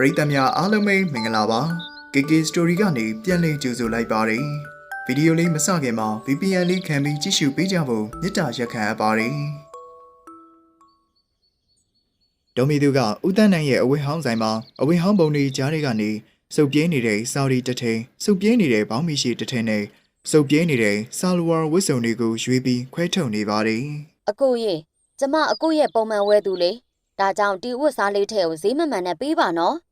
ပရိသတ်များအားလုံးပဲမင်္ဂလာပါ KK Story ကနေပြန်လည်ကြိုဆိုလိုက်ပါတယ်ဗီဒီယိုလေးမစခင်မှာ VPN လေးခံပြီးကြည့်ရှုပေးကြဖို့မေတ္တာရက်ခံအပ်ပါတယ်ဒေါ်မီသူကဦးတန်းနိုင်ရဲ့အဝေးဟောင်းဆိုင်မှာအဝေးဟောင်းပုံတွေကြားတွေကနေစုပ်ပြင်းနေတဲ့စာရီတထိန်စုပ်ပြင်းနေတဲ့ဘောင်းမီရှိတထိန်နဲ့စုပ်ပြင်းနေတဲ့ဆာလဝါဝစ်စုံတွေကိုရွေးပြီးခွဲထုတ်နေပါတယ်အကိုရေကျမအကိုရဲ့ပုံမှန်ဝဲသူလေဒါကြောင့်ဒီဝတ်စားလေးထဲကိုဈေးမမှန်နဲ့ပေးပါနော်။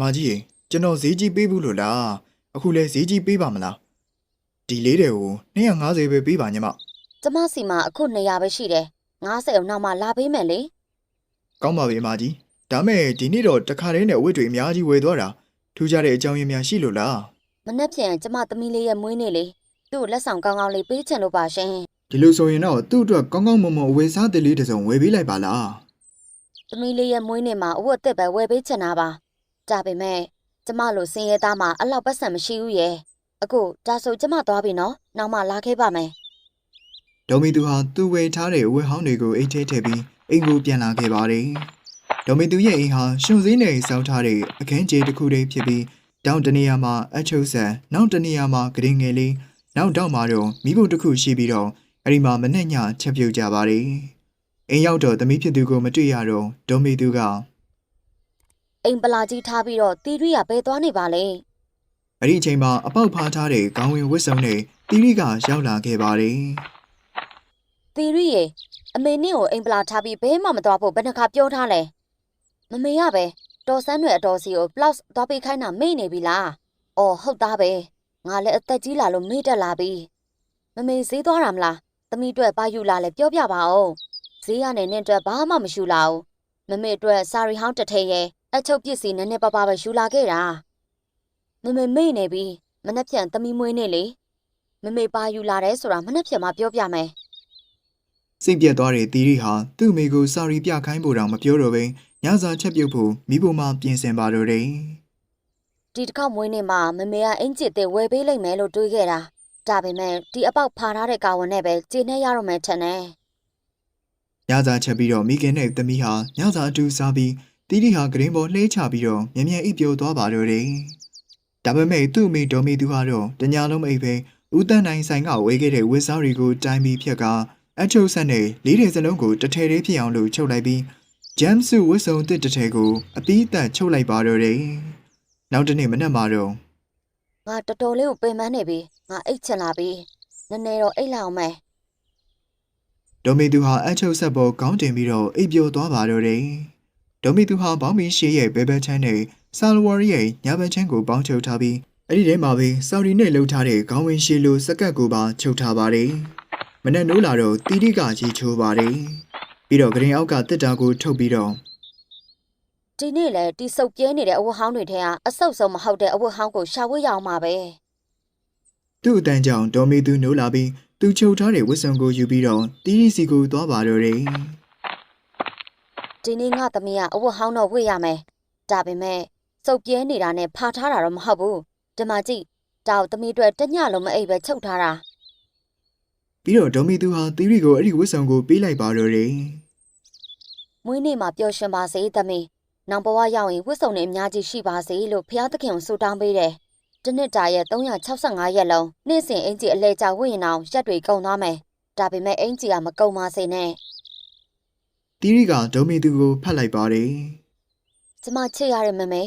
မကြီးရေကျွန်တော်ဈေးကြီးပေးဘူးလို့လား။အခုလဲဈေးကြီးပေးပါမလား။ဒီလေးတွေကို250ပဲပေးပါညမကျမစီမှာအခု200ပဲရှိတယ်90အောင်နောက်မှလာပေးမယ်လေ။ကောင်းပါပြီမကြီး။ဒါမဲ့ဒီနေ့တော့တခါတည်းနဲ့အဝတ်တွေအများကြီးဝယ်သွားတာထူးခြားတဲ့အကြောင်းရင်းများရှိလို့လားမနှက်ဖြန်ကျမသမီးလေးရဲ့မွေးနေ့လေသူ့ကိုလက်ဆောင်ကောင်းကောင်းလေးပေးချင်လို့ပါရှင်။ဒီလိုဆိုရင်တော့သူ့အတွက်ကောင်းကောင်းမွန်မွန်အဝယ်စားတဲ့လေးတစ်စုံဝယ်ပေးလိုက်ပါလားသမီးလေးရဲ့မွေးနေ့မှာအဝတ်အသစ်ပဲဝယ်ပေးချင်တာပါ ဒါပေမဲ့ကျမလိုစင်ရဲသားမှာအလောက်ပတ်စံမရှိဘူးရဲ့အခုဒါဆိုကျမသွားပြီနော်နောက်မှလာခဲ့ပါမယ်။ဒေါ်မီသူဟာသူ့ဝယ်ထားတဲ့အဝတ်ဟောင်းတွေကိုအိတ်ထဲထည့်ပြီးအိမ်ကိုပြန်လာခဲ့ပါတယ်။ဒေါ်မီသူရဲ့အိမ်ဟာရှင်စည်းနဲ့စောက်ထားတဲ့အခန်းကျေတစ်ခုတည်းဖြစ်ပြီးတောင်တနေရာမှာအချုပ်ဆန်နောက်တနေရာမှာဂရင်ငယ်လေးနောက်တော့မှာတော့မိဖို့တစ်ခုရှိပြီးတော့အဲ့ဒီမှာမနဲ့ညချက်ပြုတ်ကြပါတယ်။အိမ်ရောက်တော့သမီးဖြစ်သူကိုမတွေ့ရတော့ဒေါ်မီသူက အိမ်ပလာကြီးထားပြီးတော့တီရီကဘယ်သွားနေပါလဲအဲ့ဒီအချိန်မှာအပေါက်ဖားထားတဲ့ခေါင်းဝင်ဝတ်စုံနဲ့တီရီကရောက်လာခဲ့ပါတယ်။သီရီရေအမေနင့်ကိုအိမ်ပလာထားပြီးဘဲမှမသွားဖို့ဘယ်နှခါပြောထားလဲမမေရပဲတော်ဆန်းတွေအတော်စီကို blouse သွားပေးခိုင်းတာမေ့နေပြီလားအော်ဟုတ်သားပဲငါလည်းအသက်ကြီးလာလို့မေ့တက်လာပြီမမေဈေးသွားတာမလားသမီးအတွက်ဘာယူလာလဲပြောပြပါဦးဈေးရနေနဲ့အတွက်ဘာမှမရှူလာဘူးမမေအတွက်စာရီဟောင်းတစ်ထည်ရဲ့ အချုပ်ပစ္စည်းနည်းနည်းပါးပါးပဲယူလာခဲ့တာမမေမေ့နေပြီမနှက်ဖြန်သမီးမွေးနေလေမမေပါယူလာတယ်ဆိုတာမနှက်ဖြန်မှပြောပြမယ်စိတ်ပြက်သွားတဲ့တီရီဟာသူ့အမေကိုစာရီပြခိုင်းဖို့တောင်မပြောတော့ဘဲညစာချက်ပြုတ်ဖို့မိဖို့မှပြင်ဆင်ပါတော့တယ်ဒီတစ်ခေါက်မွေးနေ့မှာမမေကအင်ဂျစ်တွေဝယ်ပေးလိုက်မယ်လို့တွေးခဲ့တာဒါပေမဲ့ဒီအပေါက်ဖာထားတဲ့ကာဝန်နဲ့ပဲကျေနေရတော့မယ်ထင်တယ်။ညစာချက်ပြီးတော့မိခင်နဲ့သမီးဟာညစာအတူစားပြီး တီရီဟာဂရင်းပေါ်လှဲချပြီးတော့မြ мян အိပ်ပျော်သွားပါတော့တယ်။ဒါပေမဲ့သူ့အမေဒေါ်မီသူကတော့တညာလုံးမအိပ်ပဲဦးတန်းနိုင်ဆိုင်ကဝေခဲ့တဲ့ဝစ်စားတွေကိုတိုင်ပြီးဖြတ်ကအချုပ်ဆက်နဲ့လေးတဲ့စလုံးကိုတစ်ထည်လေးဖြစ်အောင်လို့ချုပ်လိုက်ပြီးဂျမ်စုဝစ်စုံတစ်တစ်ထည်ကိုအပီးသက်ချုပ်လိုက်ပါတော့တယ်။နောက်တစ်နေ့မနက်မှာတော့ ငါတော်တော်လေးကိုပင်ပန်းနေပြီငါအိတ်ချင်လာပြီနည်းနည်းတော့အိတ်လိုက်အောင်မယ် ဒေါ်မီသူဟာအချုပ်ဆက်ပေါ်ခေါင်းတင်ပြီးတော့အိပ်ပျော်သွားပါတော့တယ်။ ဒေါ်မီသူဟာဘောင်းမီရှေးရဲ့ဘဲဘဲချမ်းနဲ့ဆာလဝါရီရဲ့ညာဘဲချမ်းကိုပေါင်းချုပ်ထားပြီးအဲ့ဒီထဲမှာပဲဆော်ဒီနဲ့လှုပ်ထားတဲ့ခေါင်းဝင်းရှေးလိုစကတ်ကိုပါချုပ်ထားပါတယ်။မနက်နိုးလာတော့တီတီကရေချိုးပါတယ်။ပြီးတော့ဂရင်အောက်ကတစ်တာကိုထုတ်ပြီးတော့ဒီနေ့လေတီစုပ်ပြဲနေတဲ့အဝတ်ဟောင်းတွေထဲကအဆုပ်ဆုံးမဟုတ်တဲ့အဝတ်ဟောင်းကိုရှာဝေးရအောင်ပါပဲသူ့အတန်းကြောင့်ဒေါ်မီသူနိုးလာပြီးသူချုပ်ထားတဲ့ဝတ်စုံကိုယူပြီးတော့တီတီစီကိုသွားပါတော့တယ်။ ဒီနေ့ငါသမီးကအဝတ်ဟောင်းတော့ဝေ့ရမယ်ဒါပေမဲ့စုပ်ပြဲနေတာနဲ့ဖာထားတာတော့မဟုတ်ဘူးဒီမှာကြည့်တောက်သမီးအတွက်တညလုံးမအိပ်ပဲချုပ်ထားတာပြီးတော့ဒေါ်မီသူဟာတီတီကိုအဲ့ဒီဝတ်စုံကိုပေးလိုက်ပါတော့တယ်။မွေးနေ့မှာပျော်ရွှင်ပါစေသမီး။နောင်ဘဝရောက်ရင်ဝတ်စုံတွေအများကြီးရှိပါစေလို့ဖျားသခင်ကိုဆုတောင်းပေးတယ်။တစ်နှစ်တာရဲ့365ရက်လုံးနေ့စဉ်အင်ဂျီအလဲကျဝတ်ရင်အောင်ရက်တွေကုန်သွားမယ်။ဒါပေမဲ့အင်ဂျီကမကုန်ပါစေနဲ့ တီရီကဒေါ်မီသူကိုဖတ်လိုက်ပါတယ်။ကျမချစ်ရတဲ့မမေ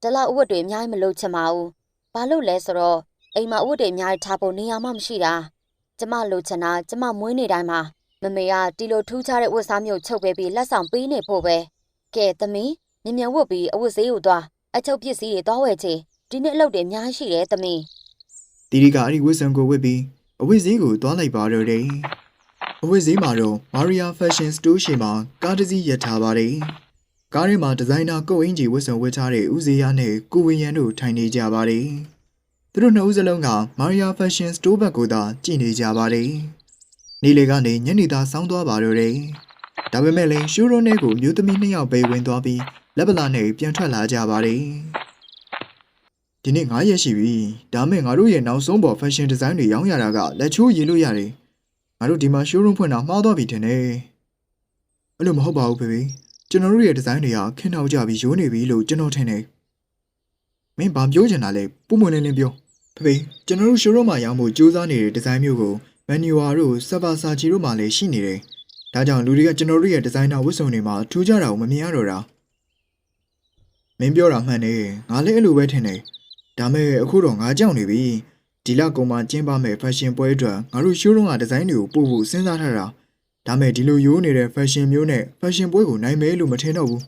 ဒီလောက်အဝတ်တွေအများကြီးမလုပ်ချင်ပါဘူး။ဘာလို့လဲဆိုတော့အိမ်မှာအဝတ်တွေအများကြီးထားဖို့နေရာမှမရှိတာ။ကျမလိုချင်တာကျမမွေးနေ့တိုင်းမှာမမေကတီလိုထူးခြားတဲ့ဝတ်စားမျိုးချုပ်ပေးပြီးလက်ဆောင်ပေးနေဖို့ပဲ။ကဲသမီးမြင်မြန်ဝတ်ပြီးအဝတ်ဈေးကိုသွားအချုပ်ပစ္စည်းတွေသွားဝယ်ချေဒီနေ့အလုပ်တွေအများကြီးရှိတယ်သမီး။တီရီကအဲ့ဒီဝတ်စုံကိုဝတ်ပြီးအဝတ်ဈေးကိုသွားလိုက်ပါတော့တယ်။ အဝတ်ဈေးမှာတော့ Maria Fashion Store ရှိမှာကားတစ်စီးရပ်ထားပါတယ်။ကားထဲမှာဒီဇိုင်နာကုတ်အင်ဂျီဝတ်စုံဝတ်ထားတဲ့ဦးစည်းရနဲ့ကိုဝင်းရန်တို့ထိုင်နေကြပါတယ်။သူတို့နှစ်ဦးစလုံးက Maria Fashion Store ဘက်ကိုသာကြည့်နေကြပါတယ်။နေလေကနေညနေသားစောင်းသွားပါတော့တယ်။ဒါပေမဲ့လည်းရှိုးရုံးထဲကိုမျိုးသမီးနှစ်ယောက်ပဲဝင်သွားပြီးလက်ပလာနဲ့ပြန်ထွက်လာကြပါတယ်။ဒီနေ့9ရက်ရှိပြီဒါမဲ့ငါတို့ရဲ့နောက်ဆုံးပေါ် fashion design တွေရောင်းရတာကလက်ချိုးရည်လို့ရတယ် ငါတို့ဒီမှာ showroom ဖွင့်တာမှားသွားပြီထင်တယ်အဲ့လိုမဟုတ်ပါဘူးဖေဖေကျွန်တော်တို့ရဲ့ဒီဇိုင်းတွေကခင်းနောက်ကြပြီးရိုးနေပြီလို့ကျွန်တော်ထင်တယ်။မင်းဘာပြောချင်တာလဲပုံမွန်လင်းလင်းပြော။ဖေဖေကျွန်တော်တို့ showroom မှာရောင်းဖို့ကြိုးစားနေတဲ့ဒီဇိုင်းမျိုးကို manual တို့ server sachi တို့မှာလည်းရှိနေတယ်။ဒါကြောင့်လူတွေကကျွန်တော်တို့ရဲ့ဒီဇိုင်းနာဝတ်စုံတွေမှာထူးခြားတာကိုမမြင်ရတော့တာ။မင်းပြောတာမှန်တယ်။ငါလည်းအဲ့လိုပဲထင်တယ်။ဒါမဲ့အခုတော့ငါကြောက်နေပြီ။ ဒီလကုံမှာကျင်းပမဲ့ fashion ပွဲအတွက်ငါတို့ showroom ကဒီဇိုင်းတွေကိုပို့ဖို့စဉ်းစားထားတာ။ဒါမဲ့ဒီလိုရိုးနေတဲ့ fashion မျိုးနဲ့ fashion ပွဲကိုနိုင်မယ်လို့မထင်တော့ဘူး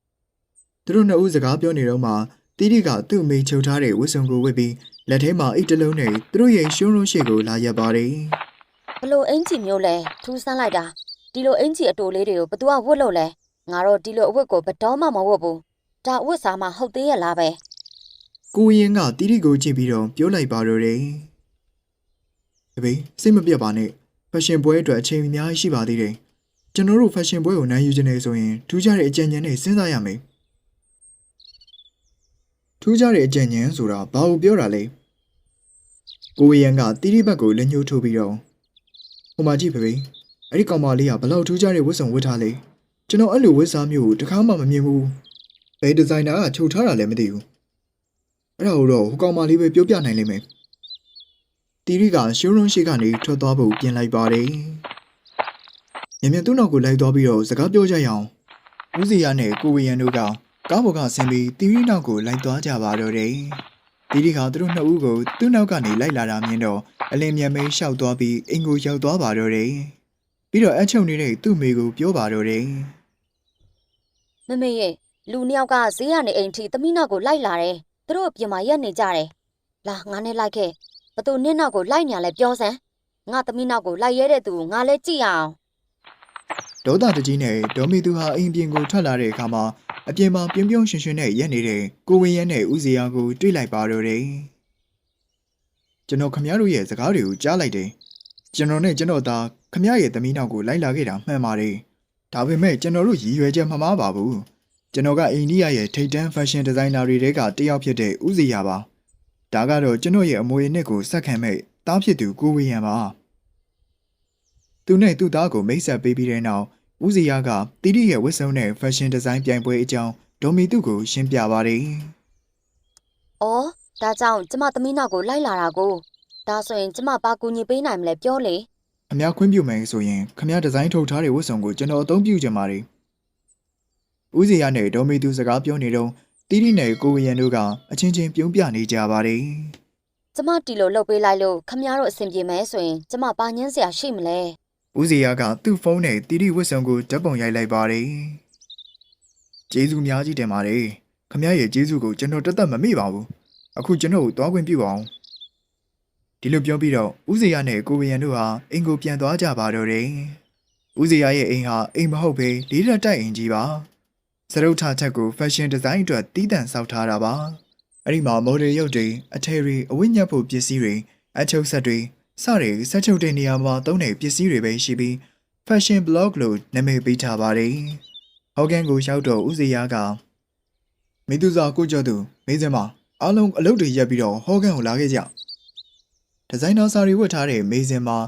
။သူတို့နှစ်ဦးစကားပြောနေတော့မှတီတီကသူ့အမေချုပ်ထားတဲ့ဝတ်စုံကိုဝတ်ပြီးလက်ထဲမှာအိတ်တစ်လုံးနဲ့သူတို့ရဲ့ showroom ရှိကိုလာရက်ပါတယ်။ဘလို့အင်ဂျီမျိုးလဲထူးဆန်းလိုက်တာဒီလိုအင်ဂျီအတိုလေးတွေကိုဘသူကဝတ်လို့လဲငါတော့ဒီလိုအဝတ်ကိုဘတော်မှမဝတ်ဘူးဒါအဝတ်စားမှဟုတ်သေးရဲ့လားပဲ ကိုရင်ကတီတီကိုကြည့်ပြီးတော့ပြောလိုက်ပါတော့တယ်။တပည့်စိတ်မပြတ်ပါနဲ့။ fashion ပွဲအတွက်အချိန်အများကြီးရှိပါသေးတယ်။ကျွန်တော်တို့ fashion ပွဲကိုနိုင်ယူခြင်းနေဆိုရင်ထူးခြားတဲ့အကြံဉာဏ်နဲ့စဉ်းစားရမယ်။ထူးခြားတဲ့အကြံဉာဏ်ဆိုတာဘာကိုပြောတာလဲ။ကိုရင်ကတီတီဘက်ကိုလက်ညှိုးထိုးပြီးတော့ဟိုမှာကြည့်ဖေဖေ။အဲ့ဒီကောင်မလေးကဘလောက်ထူးခြားတဲ့ဝတ်စုံဝတ်ထားလဲ။ကျွန်တော်အဲ့လိုဝတ်စားမျိုးကိုတစ်ခါမှမမြင်ဘူး။ဘယ်ဒီဇိုင်နာကချုပ်ထားတာလဲမသိဘူး။ အဲ့ဒါကိုတော့ဟိုကောင်မလေးပဲပြောပြနိုင်လိမ့်မယ်။တီရီကရှိုးရုံးရှိကနေထွက်သွားဖို့ပြင်လိုက်ပါတယ်။မြန်မြန်သူ့နောက်ကိုလိုက်သွားပြီးတော့စကားပြောကြရအောင်။ဦးစီရနဲ့ကိုဝေရန်တို့ကကားပေါ်ကဆင်းပြီးတီရီနောက်ကိုလိုက်သွားကြပါတော့တယ်။တီရီကသူတို့နှစ်ဦးကိုသူ့နောက်ကနေလိုက်လာတာမြင်တော့အလင်းမြန်မဲလျှောက်သွားပြီးအင်ကိုရောက်သွားပါတော့တယ်။ပြီးတော့အချုပ်နေတဲ့သူ့မိကိုပြောပါတော့တယ်မမေရဲ့လူနှစ်ယောက်ကဈေးရနေအိမ်ထိသမီးနောက်ကိုလိုက်လာတယ် သူတို့အပြင်မှာရက်နေကြတယ်လာငါနဲ့လိုက်ခဲ့ဘသူနင့်နောက်ကိုလိုက်ညာလဲပြောစမ်းငါသမီးနောက်ကိုလိုက်ရဲတဲ့သူကိုငါလဲကြည့်ရအောင်။ဒေါသတကြီးနဲ့ဒေါ်မီသူဟာအိမ်ပြင်ကိုထွက်လာတဲ့အခါမှာအပြင်မှာပြုံးပြုံးရွှင်ရွှင်နဲ့ရက်နေတဲ့ကိုဝင်းရဲနဲ့ဦးစီယာကိုတွေ့လိုက်ပါတော့တယ်။ကျွန်တော်ခမရတို့ရဲ့စကားတွေကိုကြားလိုက်တယ်။ကျွန်တော်နဲ့ကျွန်တော်သားခမရရဲ့သမီးနောက်ကိုလိုက်လာခဲ့တာမှန်ပါတယ်။ဒါပေမဲ့ကျွန်တော်တို့ရည်ရွယ်ချက်မမှားပါဘူး။ ကျွန်တော်ကအိန္ဒိယရဲ့ထိပ်တန်း fashion designer တွေထဲကတစ်ယောက်ဖြစ်တဲ့ဦးစီယာပါ။ဒါကတော့ကျွန်တော်ရဲ့အမွေအနှစ်ကိုစက္ကန့်မဲ့တားဖြစ်သူကိုဝင်းရံပါ။သူနဲ့သူ့သားကိုမိတ်ဆက်ပေးပြီးတဲ့နောက်ဦးစီယာကတီတီရဲ့ဝတ်စုံနဲ့ fashion design ပြိုင်ပွဲအကြောင်းဒေါ်မီသူကိုရှင်းပြပါတယ်။။အော်ဒါကြောင့်ကျမသမီးနောက်ကိုလိုက်လာတာကိုဒါဆိုရင်ကျမပါကူညီပေးနိုင်မလဲပြောလေခမ ्या ခွင့်ပြုမယ်ဆိုရင်ခမ ्या ဒီဇိုင်းထုတ်ထားတဲ့ဝတ်စုံကိုကျွန်တော်အသုံးပြုချင်ပါတယ်။ ဦးစီယာနဲ့ဒေါ်မီသူစကားပြောနေတော့တီတီနဲ့ကိုဝေရန်တို့ကအချင်းချင်းပြုံးပြနေကြပါတယ်။ကျမတီလိုလှုပ်ပေးလိုက်လို့ခမရတို့အဆင်ပြေမယ်ဆိုရင်ကျမပါညင်းစရာရှိမလဲ။ဦးစီယာကသူ့ဖုန်းနဲ့တီတီဝတ်စုံကိုဓာတ်ပုံရိုက်လိုက်ပါတယ်။ကျေးဇူးများကြီးတင်ပါတယ်။ခမ ्या ရဲ့ကျေးဇူးကိုကျွန်တော်တသက်မမေ့ပါဘူး။အခုကျွန်တော်ကိုသွားခွင့်ပြုပါအောင်။ဒီလိုပြောပြီးတော့ဦးစီယာနဲ့ကိုဝေရန်တို့ဟာအင်ကိုပြန်သွားကြပါတော့တယ်။ဦးစီယာရဲ့အိမ်ဟာအိမ်မဟုတ်ပဲလေးရက်တိုက်အိမ်ကြီးပါ။ စရုပ်ထချက်ကို fashion design အတွက်တည်တံ့ဆောက်ထားတာပါ။အဲ့ဒီမှာ model ရုပ်တွေအထည်တွေအဝတ်ညက်ဖို့ပစ္စည်းတွေအချုပ်ဆက်တွေစတဲ့ဆက်ချုပ်တဲ့နေရာမှာသုံးတဲ့ပစ္စည်းတွေပဲရှိပြီး fashion blog လို့နာမည်ပေးထားပါတယ်။ဟော်ကန်ကိုရောက်တော့ဦးစီယာကမိသူစာကိုကျော်သူမေးစမ်းမအားလုံးအလုပ်တွေရက်ပြီးတော့ဟော်ကန်ကိုလာခဲ့ကြ။ဒီဇိုင်နာစာရီဝတ်ထားတဲ့မေးစင်မှာ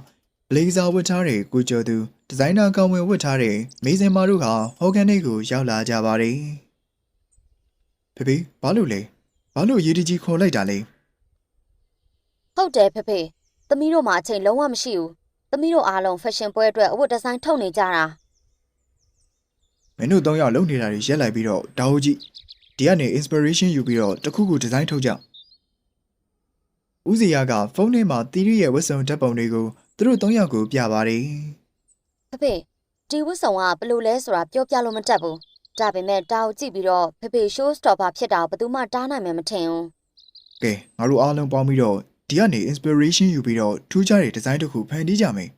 ဘလေးဇာဝတ်ထားတဲ့ကိုကျော်သူ ဒီဇိုင်နာကောင်ဝင်ဝတ်ထားတဲ့မေးစင်မာတို့ကဟော်ကန်နေကိုရောက်လာကြပါတယ်။ဖေဖေဘာလို့လဲဘာလို့ရေဒီကြီးခေါ်လိုက်တာလဲ။ဟုတ်တယ်ဖေဖေ။သမီးတို့မှာအချိန်လုံးဝမရှိဘူး။သမီးတို့အားလုံး fashion ပွဲအတွက်အဝတ်ဒီဇိုင်းထုတ်နေကြတာမင်းတို့သုံးယောက်လုံနေတာတွေရက်လိုက်ပြီးတော့ဒါဟုတ်ကြည့်ဒီကနေ inspiration ယူပြီးတော့တစ်ခုခုဒီဇိုင်းထုတ်ကြဦးစီယာကဖုန်းထဲမှာတီရီရဲ့ဝတ်စုံဓာတ်ပုံတွေကိုသူတို့သုံးယောက်ကိုပြပါတယ်။ ဖေဖေဒီဝတ်ဆောင်ကဘယ်လိုလဲဆိုတာပြောပြလို့မတတ်ဘူး။ဒါပေမဲ့တာကိုကြည့်ပြီးတော့ဖေဖေ show stopper ဖြစ်တာကိုဘယ်သူမှတားနိုင်မယ်မထင်ဘူးကဲငါတို့အားလုံးပေါင်းပြီးတော့ဒီကနေ inspiration ယူပြီးတော့ထူးခြားတဲ့ဒီဇိုင်းတစ်ခုဖန်တီးကြမယ်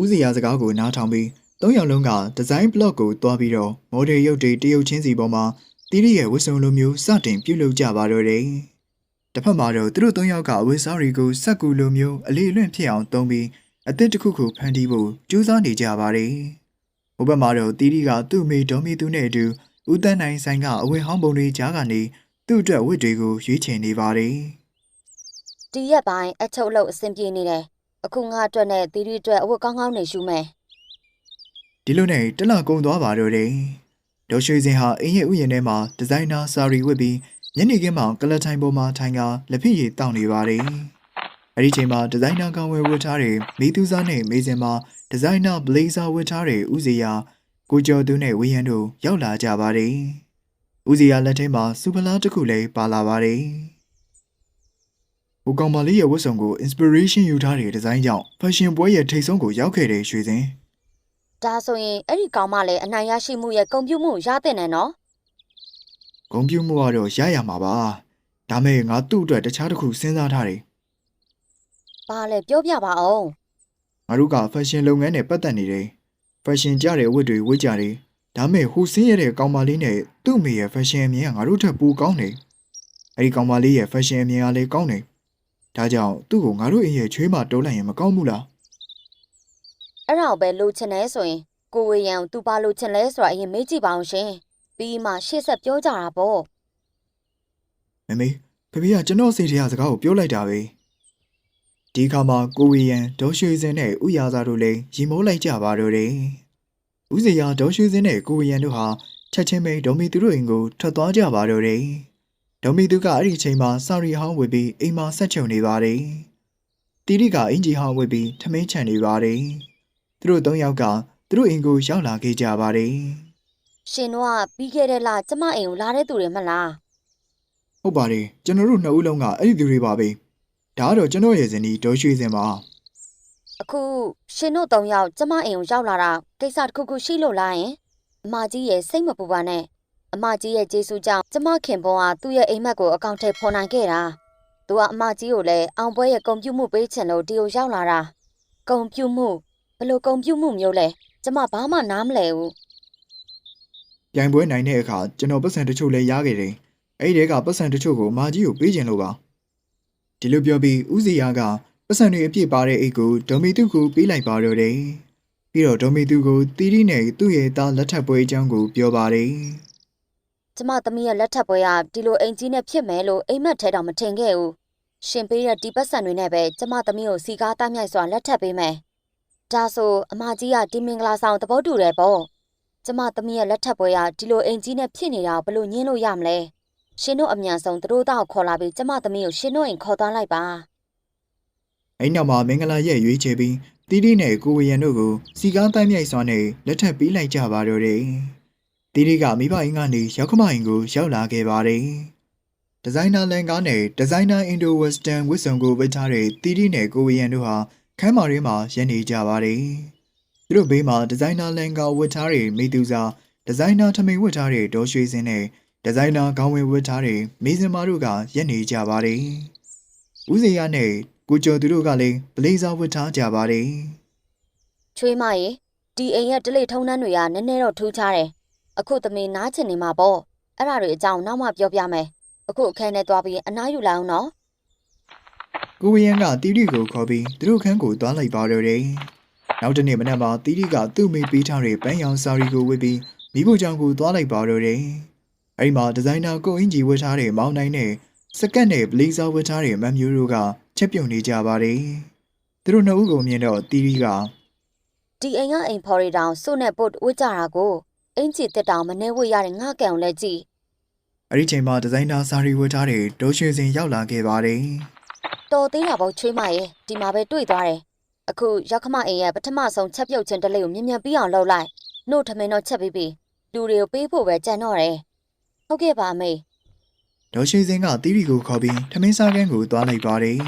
ဦးစီယာစကားကိုနားထောင်ပြီးသုံးယောက်လုံးကဒီဇိုင်း blog ကိုတွားပြီးတော့ model ရုပ်တွေတရုပ်ချင်းစီပေါ်မှာတီရီရဲ့ဝတ်စုံလိုမျိုးစတင်ပြုလုပ်ကြပါတော့တယ်တစ်ဖက်မှာတော့သူတို့သုံးယောက်ကဝတ်စားတွေကိုစက်ကူလိုမျိုးအလေးအလွင့်ဖြစ်အောင်သုံးပြီး အသစ်တစ်ခုခုဖန်တီးဖို့ကြိုးစားနေကြပါတယ်ဟိုဘက်မှာတော့တီရီကသူ့အမေဒေါ်မီသူနဲ့အတူဦးတန်းနိုင်ဆိုင်ကအဝယ်ဟောင်းပုံတွေကြားကနေသူ့အတွက်ဝတ်တွေကိုရွေးချယ်နေပါတယ်။ဒီရက်ပိုင်းအချုပ်လို့အဆင်ပြေနေတယ်။အခုငါအတွက်နဲ့သီရီအတွက်အဝတ်ကောင်းကောင်းနေရှူမယ်ဒီလိုနဲ့တစ်လကုံသွားပါတော့တယ်ဒေါ်ရွှေစင်ဟာအင်းရဲ့ဥယျာဉ်ထဲမှာဒီဇိုင်နာစာရီဝတ်ပြီးညနေခင်းမှာကလထိုင်ပေါ်မှာထိုင်ကလက်ဖြစ်ရည်တောင်းနေပါတယ်။ အဲဒီချိန်မှာဒီဇိုင်နာကောင်ဝယ်ဝတ်ထားတဲ့မိသူစားနဲ့မေစင်မှာဒီဇိုင်နာဘလေဇာဝတ်ထားတဲ့ဦးစီယာကိုကျော်သူနဲ့ဝေယံတို့ရောက်လာကြပါတယ်။ဦးစီယာလက်ထဲမှာစူပလာတစ်ခုလည်းပါလာပါတယ်။ဟိုကောင်မလေးရဲ့ဝတ်စုံကို inspiration ယူထားတဲ့ဒီဇိုင်းကြောင့် fashion ပွဲရဲ့ထိပ်ဆုံးကိုရောက်ခဲ့တဲ့ရွှေစင်ဒါဆိုရင်အဲ့ဒီကောင်မလည်းအနိုင်ရရှိမှုရဲ့ဂုဏ်ပြုမှုရတဲ့နဲ့နော်ဂုံပြူမှုကတော့ရရမှာပါဒါမဲ့ငါသူ့အတွက်တခြားတစ်ခုစဉ်းစားထားတယ်။ ဘာလဲပြောပြပါအောင်ငါတို့က fashion လုပ်ငန်းနဲ့ပတ်သက်နေတယ် fashion ကြတဲ့အဝတ်တွေဝတ်ကြတယ်ဒါမဲ့ဟိုဆင်းရတဲ့ကောင်မလေးနဲ့သူ့မိရဲ့ fashion အမြင်ကငါတို့ထက်ပိုကောင်းတယ်အဲဒီကောင်မလေးရဲ့ fashion အမြင်ကလည်းကောင်းတယ်ဒါကြောင့်သူ့ကိုငါတို့အိမ်ရဲ့ချွေးမတိုးလိုက်ရင်မကောင်းဘူးလား။အဲ့ဒါကိုပဲလိုချင်တယ်ဆိုရင်ကိုဝေယံသူပါလိုချင်လဲဆိုတာအရင်မေးကြည့်ပါအောင်ရှင်။ပြီးမှရှေ့ဆက်ပြောကြတာပေါ့မမေဖေဖေကကျွန်တော်စိတ်ထဲကစကားကိုပြောလိုက်တာပဲ ဒီခါမှာကိုဝီယံဒေါ်ရွှေစင်နဲ့ဥယာစာတို့လည်းရီမိုးလိုက်ကြပါတော့တယ်ဥစရာဒေါ်ရွှေစင်နဲ့ကိုဝီယံတို့ဟာချက်ချင်းပဲဒေါ်မီသူတို့အိမ်ကိုထွက်သွားကြပါတော့တယ်ဒေါ်မီသူကအဲ့ဒီအချိန်မှာစာရီဟောင်းဝစ်ပြီးအိမ်မှာဆက်ချုံနေပါတယ်တီရီကအင်ဂျီဟောင်းဝစ်ပြီးထမင်းချန်နေပါတယ်သူတို့သုံးယောက်ကသူတို့အိမ်ကိုရောက်လာခဲ့ကြပါတယ်။ရှင်တို့ကပြီးခဲ့တဲ့လကျမအိမ်ကိုလာတဲ့သူတွေမလားဟုတ်ပါတယ်ကျွန်တော်တို့နှစ်ဦးလုံးကအဲ့ဒီသူတွေပါပဲ ဒါကတော့ကျွန်တော်ရဲ့ဇနီးဒေါ်ရွှေစင်ပါ။အခုရှင်တို့၃ယောက်ကျမအိမ်ကိုရောက်လာတာကိစ္စတစ်ခုခုရှိလို့လားယင်။အမကြီးရဲ့စိတ်မပူပါနဲ့။အမကြီးရဲ့ကျေးဇူးကြောင့်ကျမခင်ပွန်ကသူ့ရဲ့အိမ်မက်ကိုအကောင့်ထဲဖော်နိုင်ခဲ့တာ။သူကအမကြီးကိုလည်းအောင်ပွဲရဲ့ဂုံပြုမှုပေးချင်လို့ဒီကိုရောက်လာတာ။ဂုံပြုမှုဘယ်လိုဂုံပြုမှုမျိုးလဲ။ကျမဘာမှနားမလဲဘူးပြိုင်ပွဲနိုင်တဲ့အခါကျွန်တော်ပတ်စံတချို့လည်းရခဲ့တယ်အဲ့ဒီတည်းကပတ်စံတချို့ကိုမာကြီးကိုပေးခြင်းလို့ပါ ဒီလိုပြောပြီးဦးစီယာကပတ်စံတွေအပြည့်ပါတဲ့အိတ်ကိုဒေါ်မီတုကိုပေးလိုက်ပါတော့တယ်ပြီးတော့ဒေါ်မီတုကိုတီတီနဲ့သူ့ရဲ့သားလက်ထပ်ပွဲအကြောင်းကိုပြောပါတယ်။ကျမသမီးရဲ့လက်ထပ်ပွဲကဒီလိုအိမ်ကြီးနဲ့ဖြစ်မယ်လို့အိမ်မက်ထဲတောင်မထင်ခဲ့ဘူး။ရှင်ပေးတဲ့ဒီပတ်စံတွေနဲ့ပဲကျမသမီးကိုစီကားတိုက်မြိုက်စွာလက်ထပ်ပေးမယ်။ဒါဆိုအမကြီးကဒီမင်္ဂလာဆောင်သဘောတူတယ်ပေါ့။ကျမသမီးရဲ့လက်ထပ်ပွဲကဒီလိုအိမ်ကြီးနဲ့ဖြစ်နေတာကိုဘယ်လိုညင်းလို့ရမလဲ။ ရှင်တို့အမြန်ဆုံးသူတို့တောက်ခေါ်လာပြီးကျမသမီးကိုရှင်တို့အိမ်ခေါ်သွားလိုက်ပါ။အဲ့နောက်မှာမင်္ဂလာရဲ့ရွေးချယ်ပြီးတီတီနဲ့ကိုဝေယံတို့ကိုစီကားတမ်းမြိုက်စွာနဲ့လက်ထပ်ပေးလိုက်ကြပါတော့တယ်တီတီကမိဘအိမ်ကနေရောက်ခမအိမ်ကိုရောက်လာခဲ့ပါတယ်ဒီဇိုင်နာလန်ကားနဲ့ဒီဇိုင်နာအင်ဒိုဝက်စတန်ဝတ်စုံကိုဝတ်ထားတဲ့တီတီနဲ့ကိုဝေယံတို့ဟာခမ်းမာရေးမှာရပ်နေကြပါတယ်သူတို့ဘေးမှာဒီဇိုင်နာလန်ကာဝတ်ထားတဲ့မိသူစာဒီဇိုင်နာထမိန်ဝတ်ထားတဲ့ဒေါ်ရွှေစင်းနဲ့ ဒီဇိုင်နာခေါင်းဝင်ဝတ်ထားတဲ့မေစင်မာတို့ကရပ်နေကြပါတယ်ဦးစီရနဲ့ကိုကျော်သူတို့ကလည်းဘလေးဇာဝတ်ထားကြပါတယ်ချွေးမရေဒီအိမ်ရဲ့ဒလိထုံးနှန်းတွေကနည်းနည်းတော့ထူးခြားတယ်အခုသမီးနားချင်နေမှာပေါ့အဲ့ဒါတွေအကြောင်းနောက်မှပြောပြမယ်အခုအခန်းထဲသွားပြီးအနားယူလိုက်အောင်နော်ကိုဝေယံကတီတီကိုခေါ်ပြီးသူတို့ခန်းကိုသွားလိုက်ပါတော့တယ်နောက်တစ်နေ့မနက်မှာတီတီကသူ့မိပေးထားတဲ့ပန်းရောင်စာရီကိုဝတ်ပြီးမိဖို့ကြောင့်ကိုသွားလိုက်ပါတော့တယ် အဲ့ဒီမှာဒီဇိုင်နာကိုအင်ဂျီဝတ်ထားတဲ့မောင်နိုင်နဲ့စကတ်နဲ့ဘလီဇာဝတ်ထားတဲ့မမ်မျိုးတို့ကချက်ပြုတ်နေကြပါတယ်သူတို့နှစ်ဦးကိုမြင်တော့တီတီကဒီအိမ်ကအိမ်ဖော်ရီတောင်စုနဲ့ပုတ်ဝတ်ကြတာကိုအင်ကြီးတက်တောင်မနှဲဝတ်ရတဲ့ငါကံကိုလည်းကြည့်အဲ့ဒီချိန်မှာဒီဇိုင်နာစာရီဝတ်ထားတဲ့ဒိုးရွှေစင်ရောက်လာခဲ့ပါတယ်တော်သေးတာပေါ့ချွေးမရေဒီမှာပဲတွေ့သွားတယ်အခုရောက်ခမအိမ်ရဲ့ပထမဆုံးချက်ပြုတ်ခြင်းတလေးကိုမြင်မြန်ပြီးအောင်လုပ်လိုက်နှုတ်ထမင်းတော့ချက်ပြီးပြီလူတွေကိုပေးဖို့ပဲကြံတော့တယ် ဟုတ်ကဲ့ပါအမေဒေါ်ရွှေစင်ကတီတီကိုခေါ်ပြီးထမင်းစားကန်းကိုသွားလိုက်ပါတယ်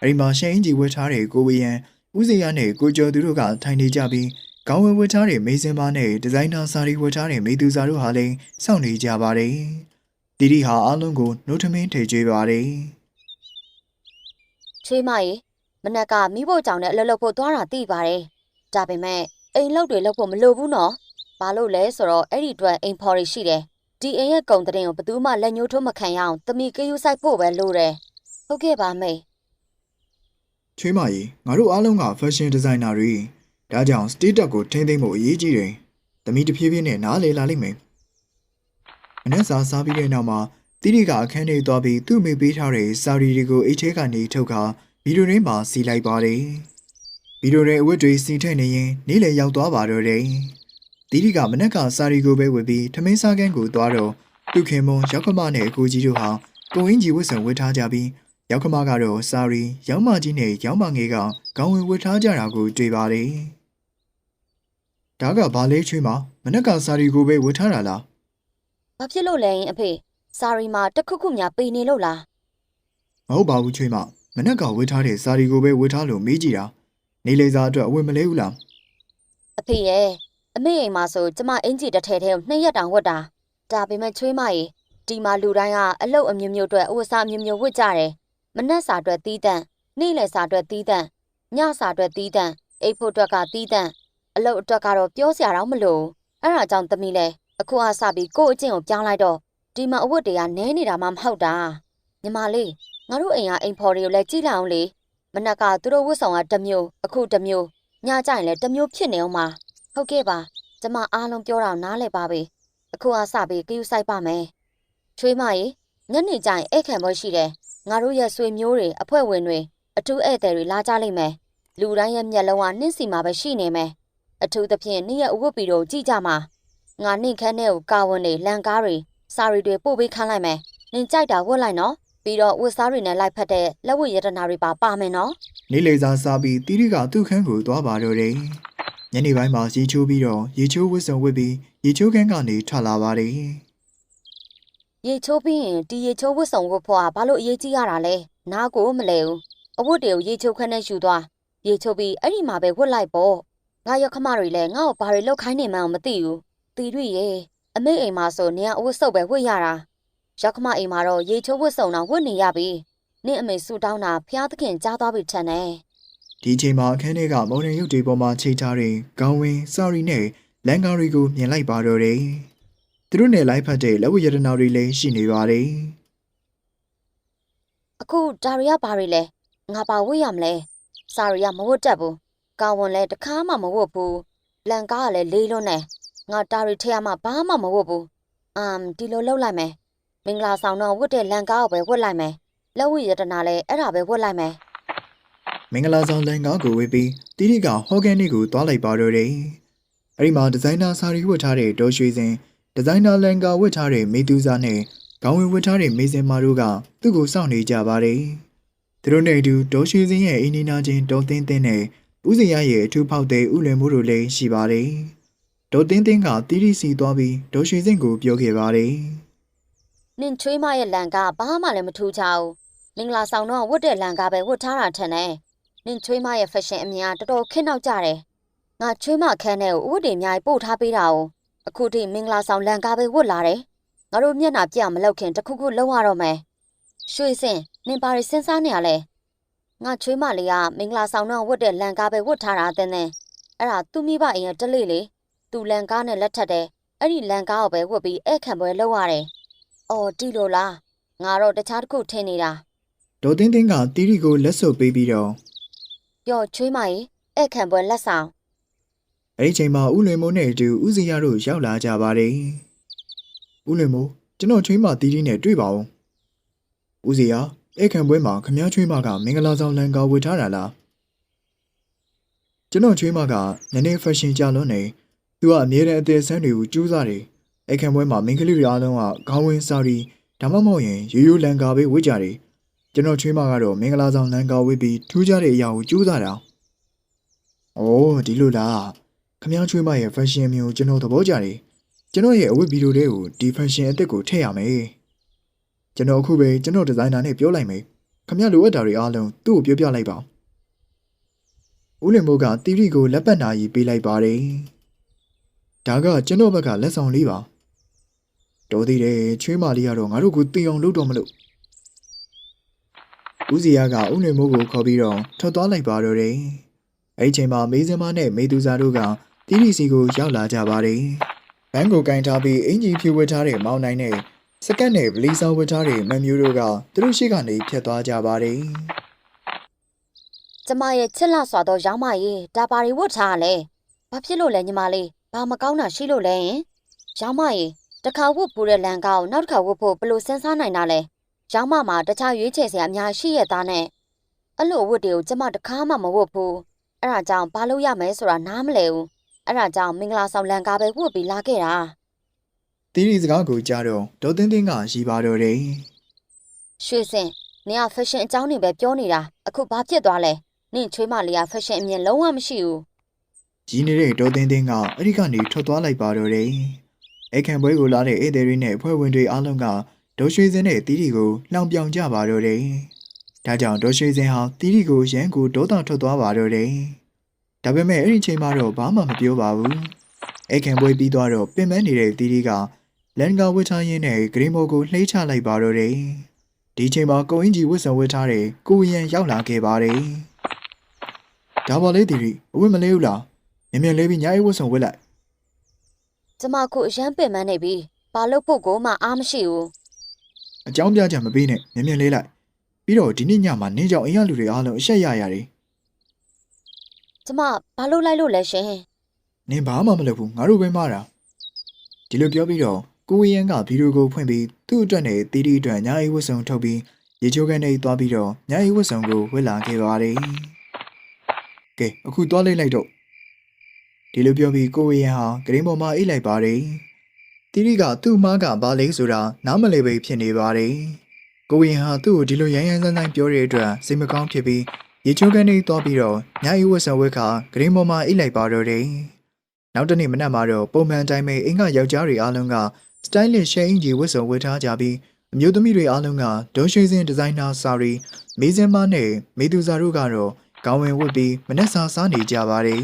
အဲ့ဒီမှာရှန်အင်ဂျီဝတ်ထားတဲ့ကိုဝေယံဦးစေရနဲ့ကိုကျော်သူတို့ကထိုင်နေကြပြီးခေါင်းဝဲဝတ်ထားတဲ့မေစင်ပါနဲ့ဒီဇိုင်နာစာရီဝတ်ထားတဲ့မေသူစာတို့ဟာလည်းစောင့်နေကြပါတယ်တီတီဟာအားလုံးကိုနှုတ်ထမင်းထေကျွေးပါတယ်ချွေးမရေမနက်ကမိဖို့ကြောင့်လည်းအလုပ်လုပ်ဖို့သွားတာသိပါတယ်ဒါပေမဲ့အိမ်လုပ်တွေလုပ်ဖို့မလိုဘူးနော်ဘာလို့လဲဆိုတော့အဲ့ဒီအတွက်အိမ်ဖော်ရီရှိတယ် ဒီအိမ်ရဲ့ကုံတဲ့ရင်ကိုဘယ်သူမှလက်ညှိုးထိုးမခံရအောင်တမီကယူဆိုင်ဖို့ပဲလိုတယ်ဟုတ်ကဲ့ပါမေချွေးမကြီးငါတို့အားလုံးက fashion designer တွေဒါကြောင့် state ကိုထိမ့်သိမ့်ဖို့အရေးကြီးတယ်သမီးတစ်ဖြည်းဖြည်းနဲ့နားလေလာလိမ့်မယ်အနက်စာစားပြီးတဲ့နောက်မှာတီတီကအခန်းထဲသွားပြီးသူ့မိပေးထားတဲ့စာရီတွေကိုအိတ်ထဲကနေထုတ်ခါဗီဒီယိုထဲမှာစီလိုက်ပါတယ်ဗီဒီယိုရဲ့အဝတ်တွေစီထည့်နေရင်နေ့လည်ရောက်သွားပါတော့တယ် တီရီကမနက်ကစာရီကိုပဲဝတ်ပြီးထမင်းစားကန်းကိုသွားတော့သူခင်မွန်ရောက်ခမနဲ့အကိုကြီးတို့ဟာကိုအင်းကြီးဝတ်စုံဝတ်ထားကြပြီးရောက်ခမကတော့စာရီရောက်မကြီးနဲ့ရောက်မငယ်ကခေါင်းဝင်ဝတ်ထားကြတာကိုတွေ့ပါတယ်။ဒါကဘာလဲချွေးမမနက်ကစာရီကိုပဲဝတ်ထားတာလားဘာဖြစ်လို့လဲယင်အဖေစာရီမှာတစ်ခုခုများပေနေလို့လားမဟုတ်ပါဘူးချွေးမမနက်ကဝတ်ထားတဲ့စာရီကိုပဲဝတ်ထားလို့မေးကြည့်တာနေလေစာအတွက်အဝတ်မလဲဘူးလားအဖေရဲ့ အမေအိမ်မှာဆိုကျမအင်ကြီးတစ်ထည်ထဲကိုနှစ်ရက်တောင်ဝတ်တာဒါပေမဲ့ချွေးမရေဒီမှာလူတိုင်းကအလုတ်အမျိုးမျိုးအတွက်အဝတ်စားအမျိုးမျိုးဝတ်ကြတယ်မနှက်စာအတွက်တီးတန့်နေ့လယ်စာအတွက်တီးတန့်ညစာအတွက်တီးတန့်အိပ်ဖို့အတွက်ကတီးတန့်အလုတ်အတွက်ကတော့ပြောစရာတော့မလိုဘူးအဲ့ဒါကြောင့်သမီးလဲအခုအစပြီးကိုယ့်အကျင့်ကိုပြောင်းလိုက်တော့ဒီမှာအဝတ်တွေကနဲနေတာမှမဟုတ်တာညီမလေးငါတို့အိမ်ကအိမ်ဖော်တွေကိုလည်းကြည့်လိုက်အောင်လေမနက်ကသူတို့ဝတ်ဆောင်ကတစ်မျိုးအခုတစ်မျိုးညကျရင်လည်းတစ်မျိုးဖြစ်နေအောင်ပါ ဟုတ်ကဲ့ပါကျမအားလုံးပြောတာနားလည်ပါပြီအခုအစပြီးကယူဆိုင်ပါမယ်ချွေးမရေညနေကျရင်ဧည့်ခံပွဲရှိတယ်ငါတို့ရဲ့ဆွေမျိုးတွေအဖွဲ့ဝင်တွေအထူးဧည့်သည်တွေလာကြလိမ့်မယ်လူတိုင်းရဲ့မျက်လုံးကနှင်းစီမှာပဲရှိနေမယ်အထူးသဖြင့်နေ့ရက်အဝတ်ပီတို့ကြည့်ကြမှာငါနှင့်ခမ်းနဲ့ကိုကာဝန်တွေလန်ကားတွေစာရီတွေပို့ပေးခန်းလိုက်မယ်နင်ကြိုက်တာဝတ်လိုက်နော်ပြီးတော့ဝတ်စားတွေနဲ့လိုက်ဖက်တဲ့လက်ဝတ်ရတနာတွေပါပါမယ်နော်နေလေစာစားပြီးတီရီကသူ့ခန်းကိုသွားပါတော့တယ် ညနေပိုင်းမှာရေချိုးပြီးတော့ရေချိုးဝတ်စုံဝတ်ပြီးရေချိုးခန်းကနေထွက်လာပါတယ်ရေချိုးပြီးရင်ဒီရေချိုးဝတ်ဆောင်ဝတ်ဖို့ကဘာလို့အရေးကြီးရတာလဲနားကိုမလဲဘူးအဝတ်တွေကိုရေချိုးခန်းနဲ့ယူသွားရေချိုးပြီးအဲ့ဒီမှာပဲဝတ်လိုက်ပေါ့ငါရောက်ခမတွေလည်းငါ့ကိုဘာတွေလောက်ခိုင်းနေမှန်းမသိဘူးတီတွေ့ရေအမေအိမ်မှာဆိုနေကအဝတ်စုပ်ပဲဝတ်ရတာရောက်ခမအိမ်မှာတော့ရေချိုးဝတ်ဆောင်တော့ဝတ်နေရပြီနင့်အမေဆူတောင်းတာဖျားသခင်ကြားသွားပြီထန်တယ် ဒီအချိန်မှာအခန်းထဲကမောင်နှံရုပ်တွေပေါ်မှာချိတ်ထားတဲ့ခေါင်းဝင်းစာရီနဲ့လန်ကာရီကိုမြင်လိုက်ပါတော့တယ်သူတို့နဲ့လိုက်ဖက်တဲ့လက်ဝတ်ရတနာတွေလည်းရှိနေပါတယ်အခုဒါရီကဘာတွေလဲငါပါဝတ်ရမလဲစာရီကမဝတ်တတ်ဘူးကာဝန်လည်းတစ်ခါမှမဝတ်ဘူးလန်ကားကလည်းလေးလွန်းနေငါဒါရီထဲမှာဘာမှမဝတ်ဘူးအမ်ဒီလိုလုပ်လိုက်မယ်မင်္ဂလာဆောင်တော့ဝတ်တဲ့လန်ကားကိုပဲဝတ်လိုက်မယ်လက်ဝတ်ရတနာလည်းအဲ့ဒါပဲဝတ်လိုက်မယ် မင်္ဂလာဆောင်လန်ကားကိုဝတ်ပြီးတီရီကဟော့ဂန်နစ်ကိုသွားလိုက်ပါတော့တယ်အဲ့ဒီမှာဒီဇိုင်နာစာရီဝတ်ထားတဲ့ဒေါ်ရွှေစင်ဒီဇိုင်နာလန်ကာဝတ်ထားတဲ့မေသူစာနဲ့ခေါင်းဝင်းဝတ်ထားတဲ့မေစင်မာတို့ကသူ့ကိုစောင့်နေကြပါတယ်သူတို့နဲ့အတူဒေါ်ရွှေစင်ရဲ့အင်းနီနာချင်းဒေါ်သင်းသင်းနဲ့ဦးစင်ရရဲ့အထူးဖောက်တဲ့ဥလွင်မှုတို့လည်းရှိပါတယ်ဒေါ်သင်းသင်းကတီရီစီသွားပြီးဒေါ်ရွှေစင်ကိုပြောခဲ့ပါတယ်နင်ချွေးမရဲ့လန်ကားဘာမှလည်းမထူးချဘူးမင်္ဂလာဆောင်တော့ဝတ်တဲ့လန်ကားပဲဝတ်ထားတာထင်တယ် နင်ချွေးမရဲ့ fashion အမြင်ကတော်တော်ခင်းနောက်ကြတယ်ငါချွေးမခန်းထဲကိုအဝတ်တွေအများကြီးပို့ထားပေးတာ哦အခုထိမင်္ဂလာဆောင်လန်ကားပဲဝတ်လာတယ်ငါတို့မျက်နှာပြမလောက်ခင်တစ်ခုခုလုံးရတော့မယ်ရွှေစင်နင်ပါရီစဉ်းစားနေရလဲငါချွေးမလေးကမင်္ဂလာဆောင်တော့ဝတ်တဲ့လန်ကားပဲဝတ်ထားတာအတင်းတင်းအဲ့ဒါသူ့မိဘအိမ်ရဲ့တလေးလေသူလန်ကားနဲ့လက်ထက်တယ်အဲ့ဒီလန်ကားကိုပဲဝတ်ပြီးဧည့်ခံပွဲလုပ်ရတယ်အော်တီလိုလားငါတော့တခြားတစ်ခုထင်နေတာဒေါ်သင်းသင်းကတီရီကိုလက်စွပ်ပေးပြီးတော့ ပြောချွေးမရေဧည့်ခံပွဲလက်ဆောင်အဲ့ဒီချိန်မှာဦးလွင်မိုးနဲ့အတူဦးစီရတို့ရောက်လာကြပါတယ်ဦးလွင်မိုးကျွန်တော်ချွေးမတီရီနဲ့တွေ့ပါဦးဦးစီရအဲ့ခံပွဲမှာခမားချွေးမကမင်္ဂလာဆောင်လန်ကာဝတ်ထားတာလားကျွန်တော်ချွေးမကနည်းနည်း fashion ကြလွန်းနေသူကအမြဲတမ်းအသေးဆန်းတွေကိုကြိုးစားတယ်အဲ့ခံပွဲမှာမင်္ဂလိတွေအားလုံးကခေါင်းဝင်းစာရီဒါမှမဟုတ်ရင်ရိုးရိုးလန်ကာပဲဝတ်ကြတယ် ကျွန်တော်ချွေးမကတော့မင်္ဂလာဆောင်လန်ကာဝတ်ပြီးထူးခြားတဲ့အရာကိုကြိုးစားတာ။အိုးဒီလိုလားခမ ्या ချွေးမရဲ့ fashion မျိုးကျွန်တော်သဘောကျတယ်။ကျွန်တော်ရဲ့အဝတ်ဗီဒီယိုတွေကိုဒီ fashion အသစ်ကိုထည့်ရမယ်။ကျွန်တော်အခုပဲကျွန်တော်ဒီဇိုင်နာနဲ့ပြောလိုက်မယ်။ခမ ्या လိုအပ်တာတွေအားလုံးသူ့ကိုပြောပြလိုက်ပါ။ဦးလင်မိုးကတီရီကိုလက်ပတ်နာရီပေးလိုက်ပါတယ်။ဒါကကျွန်တော်ဘက်ကလက်ဆောင်လေးပါ။တော်သေးတယ်ချွေးမလေးကတော့ငါတို့ကိုတင်အောင်လုပ်တော့မလို့ ဦးစီယာကဦးလင်မိုးကိုခေါ်ပြီးတော့ထွက်သွားလိုက်ပါတော့တယ်။အဲ့ဒီချိန်မှာမေးစမနဲ့မေသူစာတို့ကတီရီစီကိုရောက်လာကြပါတယ်။ဘန်းကိုကင်ထားပြီးအင်ဂျီဖြူဝတ်ထားတဲ့မောင်နိုင်နဲ့စကတ်နဲ့ဗလီစာဝတ်ထားတဲ့မမျိုးတို့ကသူတို့ရှိကနေဖြတ်သွားကြပါတယ်ကျမရဲ့ချစ်လှစွာသောရောင်းမရေဒါပါရီဝတ်ထားရလဲဘာဖြစ်လို့လဲညီမလေးဘာမကောင်းတာရှိလို့လဲယင်ရောင်းမရေတစ်ခါဝတ်ပူတဲ့လန်ကားကိုနောက်တစ်ခါဝတ်ဖို့ဘယ်လိုစဉ်းစားနိုင်တာလဲ ရောင်းမမှာတခြားရွေးချယ်စရာအများရှိရဲ့သားနဲ့အဲ့လိုဝတ်တွေကိုကျမတစ်ခါမှမဝတ်ဘူးအဲ့ဒါကြောင့်ဘာလို့ရမယ်ဆိုတာနားမလဲဘူးအဲ့ဒါကြောင့်မင်္ဂလာဆောင်လန်ကားပဲဝတ်ပြီးလာခဲ့တာတီရီစကားကိုကြားတော့ဒေါ်တင်းတင်းကရီပါတော့တယ်ရွှေစင်နင်ကဖက်ရှင်အကြောင်းတွေပဲပြောနေတာအခုဘာဖြစ်သွားလဲနင့်ချွေးမလေးကဖက်ရှင်အမြင်လုံးဝမရှိဘူးရင်းနေတဲ့ဒေါ်တင်းတင်းကအဲ့ဒီကနေထွက်သွားလိုက်ပါတော့တယ်အခန့်ပွဲကိုလာတဲ့ဧည့်သည်တွေနဲ့အဖွဲ့ဝင်တွေအားလုံးက ဒေါ်ရွှေစင်းနဲ့တီရီကိုလှောင်ပြောင်ကြပါတော့တယ်ဒါကြောင့်ဒေါ်ရွှေစင်းဟာတီရီကိုရန်ကိုဒေါသထွက်သွားပါတော့တယ်ဒါပေမဲ့အဲ့ဒီချိန်မှာတော့ဘာမှမပြောပါဘူးအခန့်ပွဲပြီးသွားတော့ပင်ပန်းနေတဲ့တီရီကလန်ကာဝစ်ထားရင်းနဲ့ဂရင်းမောကိုလှိမ့်ချလိုက်ပါတော့တယ်ဒီချိန်မှာကိုအင်းကြီးဝစ်စုံဝစ်ထားတဲ့ကိုရန်ရောက်လာခဲ့ပါတယ်ဒါပါလေတီရီအဝတ်မလေးဘူးလားမြန်မြန်လေးပြီးညာရေးဝတ်ဆောင်ဝတ်လိုက်ကျမခုအရန်ပင်ပန်းနေပြီဘာလို့ဖို့ကိုမှအားမရှိဘူး အကြောင်းပြချက်မပေးနဲ့မြန်မြန်လေးလိုက်ပြီးတော့ဒီနေ့ညမှာနင်းကြောင်အင်ရလူတွေအားလုံးအရှက်ရရတယ်ကျမဘာလို့လိုက်လို့လဲရှင်နင်ဘာမှမလုပ်ဘူးငါတို့ပဲမှားတာဒီလိုပြောပြီးတော့ကိုဝီယန်ကဗီဒီယိုကိုဖွင့်ပြီးသူ့အတွက်နဲ့တီတီအတွက်ညာရေးဝတ်ဆောင်ထုတ်ပြီးရေချိုးကန်နဲ့သွားပြီးတော့ညာရေးဝတ်ဆောင်ကိုဝတ်လာခဲ့ပါတယ်ကဲအခုသွားလိုက်လိုက်တော့ဒီလိုပြောပြီးကိုဝီယန်ဟာဂရင်းပေါ်မှာအိတ်လိုက်ပါတယ် တီတီကသူ့မားကဘာလဲဆိုတာနားမလည်ပဲဖြစ်နေပါတယ်ကိုဝီယန်ဟာသူ့ကိုဒီလိုရမ်းရမ်းဆန်းဆန်းပြောတဲ့အတွက်စိတ်မကောင်းဖြစ်ပြီးရေချိုးကန်နဲ့သွားပြီးတော့ညာရေးဝတ်ဆောင်ဝတ်ခါဂရင်းပေါ်မှာအိတ်လိုက်ပါတော့တယ်နောက်တစ်နေ့မနက်မှာတော့ပုံမှန်တိုင်းပဲအင်္ဂယောက်ျားတွေအားလုံးက stylish ရှယ်အင်ဂျီဝတ်စုံဝတ်ထားကြပြီးအမျိုးသမီးတွေအားလုံးကဒေါ်ရွှေစင်ဒီဇိုင်နာစာရီမေးစင်မနဲ့မေသူစာတို့ကတော့ကောင်းဝင်ဝတ်ပြီးမနက်စာစားနေကြပါတယ်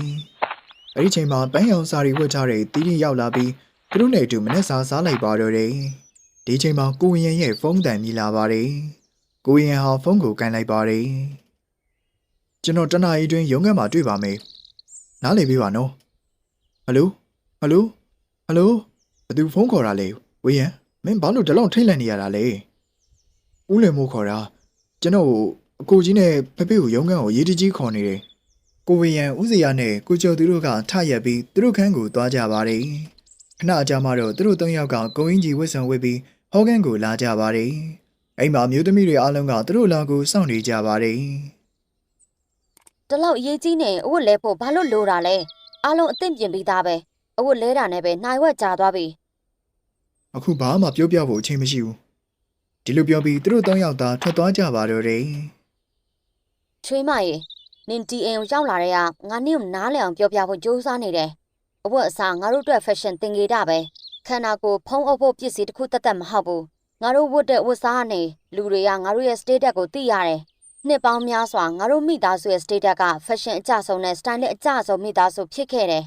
။အဲဒီချိန်မှာပန်းရောင်စာရီဝတ်ထားတဲ့တီးတီရောက်လာပြီး သူတို့နဲ့အတူမနက်စာစားလိုက်ပါတော့တယ်။ဒီချိန်မှာကိုဝင်းရန်ရဲ့ဖုန်းတန်မြည်လာပါတယ်။ကိုဝင်းရန်ဟာဖုန်းကိုကန်လိုက်ပါတယ်။ကျွန်တော်တနအီအတွင်းရုံးခန်းမှာတွေ့ပါမယ်။နားလည်ပေးပါနော်။ဟယ်လိုဟယ်လိုဟယ်လိုဘသူဖုန်းခေါ်တာလဲဝေးရန်မင်းဘာလို့ဒီလောက်ထိတ်လန့်နေရတာလဲဦးလင်မိုးခေါ်တာကျွန်တော်အကိုကြီးနဲ့ဖဖေကိုရုံးခန်းကိုရေးတကြီးခေါ်နေတယ်ကိုဝေးရန်ဦးစီယာနဲ့ကိုကျော်သူတို့ကထရက်ပြီးသူတို့ခန်းကိုသွားကြပါတယ် ခဏအကြာမှတော့သူတို့သုံးယောက်ကဂုံအင်းကြီးဝစ်ဆံဝစ်ပြီးဟောခန်းကိုလာကြပါတယ်အိမ်မှာမျိုးသမီးတွေအားလုံးကသူတို့လာကိုစောင့်နေကြပါတယ်တလောက်အရေးကြီးနေအဝတ်လဲဖို့ဘာလို့လိုတာလဲအားလုံးအသင့်ပြင်ပြီးသားပဲအဝတ်လဲတာနဲ့ပဲနိုင်ဝက်ကြာသွားပြီအခုဘာမှပြောပြဖို့အချိန်မရှိဘူးဒီလိုပြောပြီးသူတို့သုံးယောက်သာထွက်သွားကြပါတော့တယ်ချွေးမရေနင်တီအင်ကိုရောက်လာတဲ့ကငါနင့်ကိုနားလည်အောင်ပြောပြဖို့ကြိုးစားနေတယ် အဝတ်အစားငါတို့အတွက် fashion သင်္ကေတပဲခန္ဓာကိုယ်ဖုံးအုပ်ဖို့ပစ္စည်းတစ်ခုတက်တက်မဟုတ်ဘူးငါတို့ဝတ်တဲ့ဝတ်စားကနေလူတွေကငါတို့ရဲ့ status ကိုသိရတယ်နှစ်ပေါင်းများစွာငါတို့မိသားစုရဲ့ status က fashion အကျဆုံးနဲ့ style အကျဆုံးမိသားစုဖြစ်ခဲ့တယ်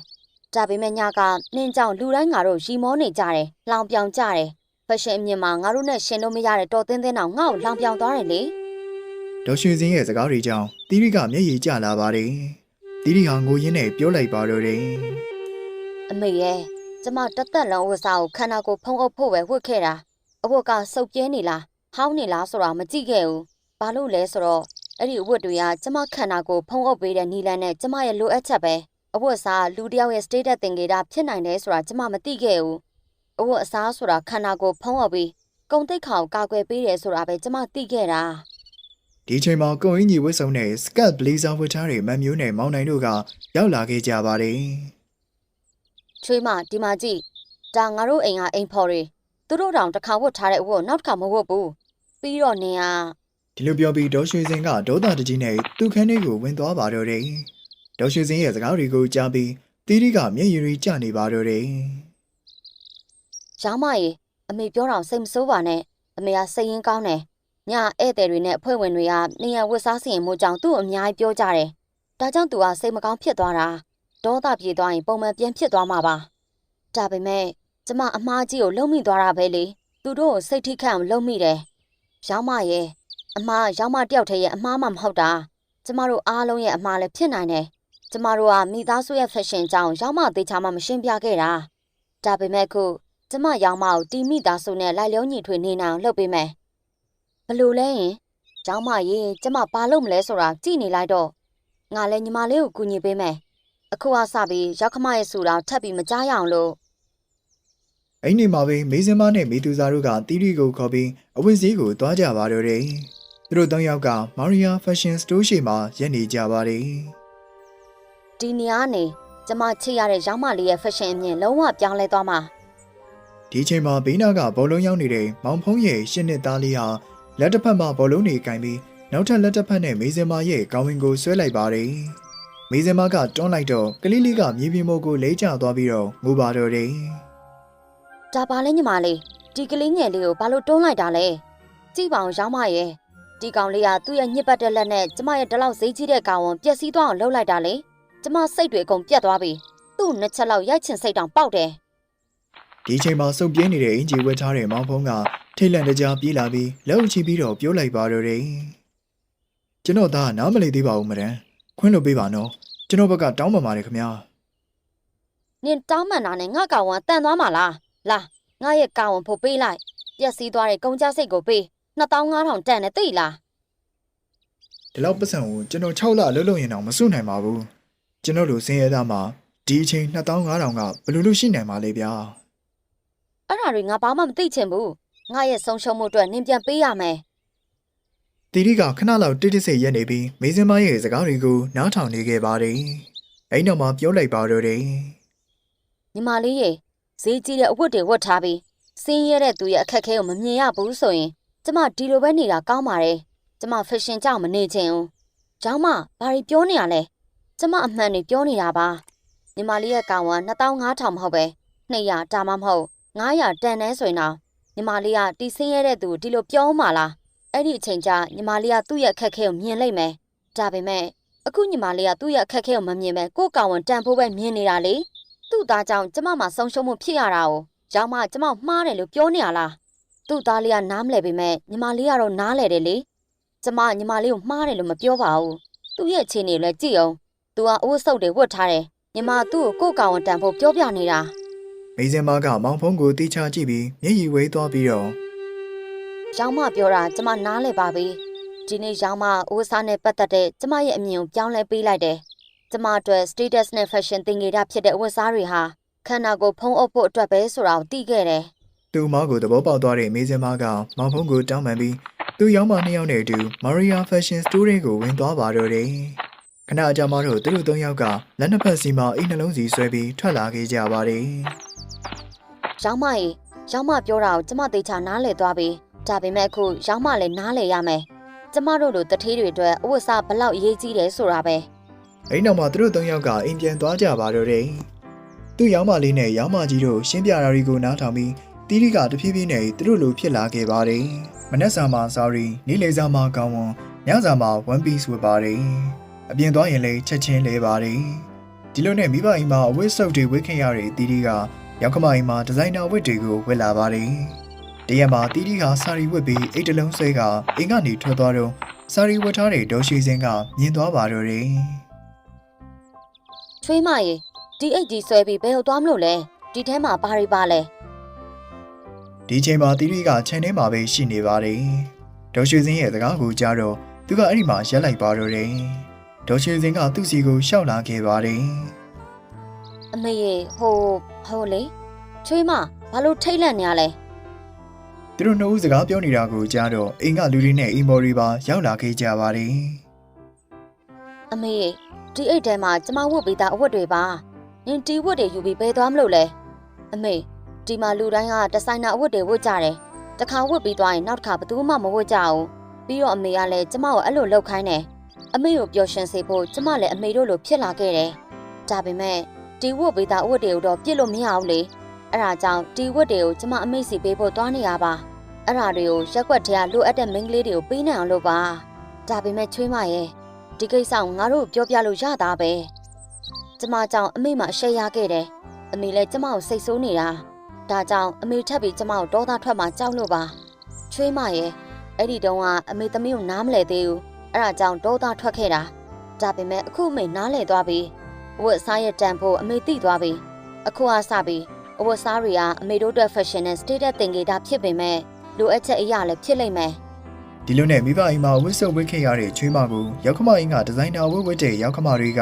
ဒါပေမဲ့ညကနင်းကြောင့်လူတိုင်းငါတို့ရီမောနေကြတယ်လောင်ပြောင်ကြတယ် fashion အမြင်မှာငါတို့နဲ့ရှင်လို့မရတဲ့တော်သင်းသင်းအောင်ငါ့ကိုလောင်ပြောင်သွားတယ်လေဒေါ်ရွှေစင်းရဲ့စကားတွေကြောင့်တီရီကမျက်ရည်ကျလာပါတယ်တီရီဟာငိုရင်းနဲ့ပြောလိုက်ပါတော့တယ် အမေရဲ့ကျမတသက်လုံးဝတ်စားကိုခန္ဓာကိုယ်ဖုံးအုပ်ဖို့ပဲဝတ်ခဲ့တာအဝတ်ကစုပ်ပြဲနေလားဟောင်းနေလားဆိုတာမကြည့်ခဲ့ဘူးဘာလို့လဲဆိုတော့အဲ့ဒီအဝတ်တွေကကျမခန္ဓာကိုယ်ဖုံးအုပ်ပေးတဲ့နီလန်နဲ့ကျမရဲ့လိုအပ်ချက်ပဲအဝတ်စားလူတစ်ယောက်ရဲ့ status သင်္ကေတဖြစ်နိုင်တယ်ဆိုတာကျမမသိခဲ့ဘူးအဝတ်အစားဆိုတာခန္ဓာကိုယ်ဖုံးအုပ်ပြီးဂုံတိတ်ခါကိုကာကွယ်ပေးတယ်ဆိုတာပဲကျမသိခဲ့တာဒီချိန်မှာကုံအင်းကြီးဝတ်စုံနဲ့စကတ်ဘလေးဇာဝတ်ထားတဲ့မန်မျိုးနဲ့မောင်နိုင်တို့ကရောက်လာခဲ့ကြပါတယ် ချွေးမဒီမှာကြည့်ဒါငါတို့အိမ်ကအိမ်ဖော်တွေသူတို့တောင်တစ်ခါဝတ်ထားတဲ့အဝတ်ကိုနောက်တစ်ခါမဝတ်ဘူးပြီးတော့နင်ကဒီလိုပြောပြီးဒေါ်ရွှေစင်ကဒေါသတကြီးနဲ့သူ့ခန်းလေးကိုဝင်သွားပါတော့တယ်ဒေါ်ရွှေစင်ရဲ့စကားတွေကိုကြားပြီးတီရီကမျက်ရည်တွေကျနေပါတော့တယ်ရောင်းမရေအမေပြောတော့စိတ်မဆိုးပါနဲ့အမေကစိတ်ရင်းကောင်းတယ်ညဧည့်သည်တွေနဲ့အဖွဲ့ဝင်တွေကနေရဝတ်စားစီရင်မှုကြောင့်သူ့ကိုအများကြီးပြောကြတယ်ဒါကြောင့်သူကစိတ်မကောင်းဖြစ်သွားတာ ဒေါသပြေသွားရင်ပုံမှန်ပြန်ဖြစ်သွားမှာပါဒါပေမဲ့ကျမအမားကြီးကိုလုံမိသွားတာပဲလေသူတို့ကိုစိတ်ထိခတ်အောင်လုံမိတယ်ရောင်းမရေအမားရောင်းမတယောက်တည်းရဲ့အမားမှမဟုတ်တာကျမတို့အားလုံးရဲ့အမားလည်းဖြစ်နိုင်တယ်ကျမတို့ကမိသားစုရဲ့ fashion ကြောင့်ရောင်းမသေးချာမှမရှင်းပြခဲ့တာဒါပေမဲ့ခုကျမရောင်မကိုတီမိသားစုနဲ့လိုက်လျောညီထွေနေနိုင်အောင်လုပ်ပေးမယ်။ဘလို့လဲရင်ကျောင်းမရေကျမဘာလုပ်မလဲဆိုတာကြည့်နေလိုက်တော့ငါလည်းညီမလေးကိုကူညီပေးမယ်။ အခုကစပြီးရောက်ခမရဲ့ဆိုတာထပ်ပြီးမကြားရအောင်လို့အဲ့ဒီမှာပဲမေးစင်မနဲ့မေသူစာတို့ကတီရီကိုခေါ်ပြီးအဝတ်စည်းကိုသွားကြပါတော့တယ်သူတို့သုံးယောက်ကမာရီယာဖက်ရှင်စတိုးရှိမှာရက်နေကြပါတယ်ဒီနေရာကနေကျမချစ်ရတဲ့ရောင်းမလေးရဲ့ fashion အမြင်လုံးဝပြောင်းလဲသွားမှာဒီချိန်မှာဘေးနာကဘောလုံးရောက်နေတဲ့မောင်ဖုံးရဲ့ရှစ်နှစ်သားလေးဟာလက်တစ်ဖက်မှာဘောလုံးတွေကင်ပြီးနောက်ထပ်လက်တစ်ဖက်နဲ့မေစင်မာရဲ့ကောင်းဝင်ကိုဆွဲလိုက်ပါတယ်။ မေစင်မာကတွန်းလိုက်တော့ကလေးလေးကမြေပြင်ပေါ်ကိုလဲကျသွားပြီးတော့ငိုပါတော့တယ်ဒါပါလဲညီမလေးဒီကလေးငယ်လေးကိုဘာလို့တွန်းလိုက်တာလဲကြည့်ပါအောင်ရောင်းမရဲ့ဒီကောင်လေးကသူ့ရဲ့ညစ်ပတ်တဲ့လက်နဲ့ကျမရဲ့ဒီလောက်ဈေးကြီးတဲ့ကောင်ဝန်ပျက်စီးသွားအောင်လှုပ်လိုက်တာလေကျမစိတ်တွေအကုန်ပြတ်သွားပြီသူ့နှစ်ချက်လောက်ရိုက်ချင်စိတ်တောင်ပေါက်တယ်။ဒီချိန်မှာစုပ်ပြင်းနေတဲ့အင်ဂျီဝတ်ထားတဲ့မောင်ဖုံးကထိတ်လန့်တကြားပြေးလာပြီးလက်အုပ်ချပြီးတော့ပြောလိုက်ပါတော့တယ်။ကျွန်တော်သားနားမလည်သေးပါဘူးမဒန်။ ခွင့်လို့ပေးပါနော်။ကျွန်တော်ဘက်ကတောင်းပန်ပါတယ်ခင်ဗျာ။နင်တောင်းမှန်တာနဲ့ငါကောင်ဝန်တန်သွားမှာလားလာငါရဲ့ကောင်ဝန်ဖို့ပေးလိုက်ပျက်စီးသွားတဲ့ကုန်ကြစိတ်ကိုပေး2500တန်နဲ့သိလားဒီလောက်ပတ်စံကိုကျွန်တော်6လအလုပ်လုပ်ရင်တော့မစွနိုင်ပါဘူးကျွန်တော်လိုစင်းရဲသားမှာဒီအချိန်2500ကဘယ်လိုလုပ်ရှိနိုင်မှာလဲဗျာအဲ့ဒါတွေငါဘာမှမသိချင်ဘူးငါရဲ့ဆုံးရှုံးမှုအတွက်နင်ပြန်ပေးရမယ် တီရီကခဏလောက်တိတိဆိတ်ရက်နေပြီးမေဇင်မရဲ့စကားတွေကိုနားထောင်နေခဲ့ပါတယ်။အဲ့နောက်မှပြောလိုက်ပါတော့တယ်။ညီမလေးရေဈေးကြီးတဲ့အဝတ်တွေဝတ်ထားပြီးစင်းရဲတဲ့သူရဲ့အခက်ခဲကိုမမြင်ရဘူးဆိုရင်ကျမဒီလိုပဲနေတာကောင်းပါတယ်။ကျမ fashion ကြောင့်မနေချင်ဘူး။ကျောင်းမဘာတွေပြောနေရလဲ။ကျမအမှန်တွေပြောနေတာပါ။ညီမလေးရဲ့ကောင်က2500မဟုတ်ပဲ200ဒါမှမဟုတ်900တန်တန်းဆိုရင်တော့ညီမလေးကတီစင်းရဲတဲ့သူဒီလိုပြောမှလား။ အဲ့ဒီအချိန်ကျညီမလေးကသူ့ရဲ့အခက်အခဲကိုမြင်လိုက်မယ်ဒါပေမဲ့အခုညီမလေးကသူ့ရဲ့အခက်အခဲကိုမမြင်ပဲကိုယ့်ကောင်ဝန်တန်ဖို့ပဲမြင်နေတာလေသူ့သားကြောင့်ကျမမှဆုံးရှုံးမှုဖြစ်ရတာ哦။ကျောင်းမကျမမှားတယ်လို့ပြောနေရလား။သူ့သားလေးကနားမလဲပေမဲ့ညီမလေးကတော့နားလဲတယ်လေ။ကျမညီမလေးကိုမှားတယ်လို့မပြောပါဘူး။သူ့ရဲ့အခြေအနေလည်းကြည့်အောင်။ तू ကအဝတ်စုပ်တွေဝတ်ထားတယ်။ညီမသူ့ကိုကိုယ့်ကောင်ဝန်တန်ဖို့ပြောပြနေတာမေစင်မကမောင်ဖုံးကိုတီးချကြည့်ပြီးမျက်ရည်ဝဲသွားပြီးတော့။ ကျောင်းမပြောတာကျမနားလဲပါပြီ။ဒီနေ့ကျောင်းမအဝတ်စားနဲ့ပတ်သက်တဲ့ကျမရဲ့အမြင်ကိုပြောင်းလဲပေးလိုက်တယ်။ကျမအတွက် status နဲ့ fashion သင်္ကေတဖြစ်တဲ့အဝတ်စားတွေဟာခန္ဓာကိုယ်ဖုံးအုပ်ဖို့အတွက်ပဲဆိုတာကိုသိခဲ့တယ်။သူ့မောင်ကိုသဘောပေါက်သွားတဲ့မေစင်မကမောင်ဖုံးကိုတောင်းပန်ပြီးသူ့ရောက်မနှစ်ယောက်နဲ့အတူ Maria Fashion Store ကိုဝင်သွားပါတော့တယ်ခဏအကြာမှတော့သူတို့သုံးယောက်ကလက်နှစ်ဖက်စီမှာအိမ်နှလုံးစီဆွဲပြီးထွက်လာခဲ့ကြပါတယ်ရောင်းမရေရောင်းမပြောတာကိုကျမသေချာနားလည်သွားပြီ ဒါပေမဲ့အခုရောင်းမလည်းနားလည်ရမယ်ကျမတို့လိုတထေးတွေအတွက်အဝတ်စားဘလောက်အရေးကြီးတယ်ဆိုတာပဲ။အဲ့နောက်မှာသူတို့သုံးယောက်ကအိမ်ပြန်သွားကြပါတော့တယ်။သူ့ရောင်းမလေးနဲ့ရောင်းမကြီးတို့ရှင်းပြတာတွေကိုနားထောင်ပြီးတီးတီကတဖြည်းဖြည်းနဲ့သူတို့လိုဖြစ်လာခဲ့ပါတယ်။မနက်စာမှာ sorry နေ့လယ်စာမှာကောင်းဝန်ညစာမှာ one piece ဝတ်ပါတယ်။အပြင်သွားရင်လည်းချက်ချင်းလဲပါတယ်။ဒီလိုနဲ့မိဘအိမ်မှာအဝတ်စုပ်တွေဝတ်ခင်ရတဲ့တီးတီကရောက်ခမအိမ်မှာဒီဇိုင်နာဝတ်တွေကိုဝတ်လာပါတယ်။ တရက်မှာတီးတီကစာရီဝတ်ပြီးအိတ်တလုံးဆွဲကအိမ်ကနေထွက်သွားတော့စာရီဝတ်ထားတဲ့ဒေါ်ရှိစင်းကမြင်သွားပါတော့တယ်။ချွေးမရေဒီအိတ်ကြီးဆွဲပြီးဘယ်ကိုသွားမလို့လဲဒီထဲမှာဘာတွေပါလဲဒီချိန်မှာတီရီကခြံထဲမှာပဲရှိနေပါတယ်။ဒေါ်ရွှေစင်းရဲ့စကားကိုကြားတော့သူကအဲ့ဒီမှာရက်လိုက်ပါတော့တယ်။ဒေါ်ရွှေစင်းကသူ့စီကိုရှောက်လာခဲ့ပါတယ်အမေရေဟိုဟိုလေချွေးမဘာလို့ထိတ်လန့်နေရလဲ။ သူတို့နှစ်ဦးစကားပြောနေတာကိုကြားတော့အိမ်ကလူတွေနဲ့အိမ်မော်တွေပါရောက်လာခဲ့ကြပါတယ်အမေရေဒီအိတ်ထဲမှာကျမဝတ်ပြီးသားအဝတ်တွေပါနင်ဒီဝတ်တွေယူပြီးဘယ်သွားမလို့လဲအမေဒီမှာလူတိုင်းကဒီဇိုင်နာအဝတ်တွေဝတ်ကြတယ်တစ်ခါဝတ်ပြီးသွားရင်နောက်တစ်ခါဘယ်သူမှမဝတ်ကြဘူးပြီးတော့အမေကလည်းကျမကိုအဲ့လိုလှုပ်ခိုင်းတယ်အမေကိုပျော်ရွှင်စေဖို့ကျမလည်းအမေတို့လိုဖြစ်လာခဲ့တယ်ဒါပေမဲ့ဒီဝတ်ပြီးသားအဝတ်တွေကိုတော့ပြစ်လို့မရဘူးလေ အဲ့ဒါကြောင့်ဒီဝတ်တွေကိုကျမအမေစီပေးဖို့သွားနေရပါအဲ့ဒါတွေကိုရက်ွက်ထဲကလိုအပ်တဲ့မိန်းကလေးတွေကိုပေးနိုင်အောင်လို့ပါဒါပေမဲ့ချွေးမရဲ့ဒီကိစ္စကိုငါတို့ပြောပြလို့ရတာပဲကျမကြောင့်အမေမှအရှက်ရခဲ့တယ်အမေလည်းကျမကိုစိတ်ဆိုးနေတာဒါကြောင့်အမေထပ်ပြီးကျမကိုဒေါသထွက်မှကြောက်လို့ပါချွေးမရဲ့အဲ့ဒီတုန်းကအမေသမီးကိုနားမလဲသေးဘူးအဲ့ဒါကြောင့်ဒေါသထွက်ခဲ့တာဒါပေမဲ့အခုအမေနားလဲသွားပြီအဝတ်အစားရဲ့တန်ဖို့အမေသိသွားပြီအခုအစပြီး အဝတ်အစားတွေကအမေတို့အတွက် fashion နဲ့ status သင်္ကေတဖြစ်ပေမဲ့လိုအပ်ချက်အရာလည်းဖြစ်လိမ့်မယ်။ဒီလိုနဲ့မိဘအိမ်မှာဝတ်စုပ်ဝတ်ခဲ့ရတဲ့ချွေးမကိုရောက်ခမအိမ်ကဒီဇိုင်နာဝတ်ဝတ်တဲ့ရောက်ခမတွေက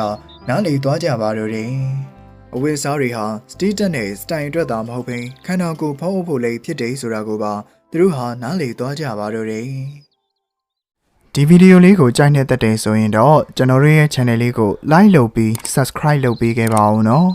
နားလေသွားကြပါတော့တယ်။အဝတ်စားတွေဟာစတီတက်နဲ့စတိုင်အတွက်သာမဟုတ်ဘဲခန္ဓာကိုယ်ဖောင်းဖို့လည်းဖြစ်တယ်ဆိုတာကိုပါသူတို့ဟာနားလေသွားကြပါတော့တယ်။ဒီဗီဒီယိုလေးကိုကြိုက်နေတဲ့တဲ့ဆိုရင်တော့ကျွန်တော်တို့ရဲ့ channel လေးကို like လုပ်ပြီး subscribe လုပ်ပေးခဲ့ပါဦးနော်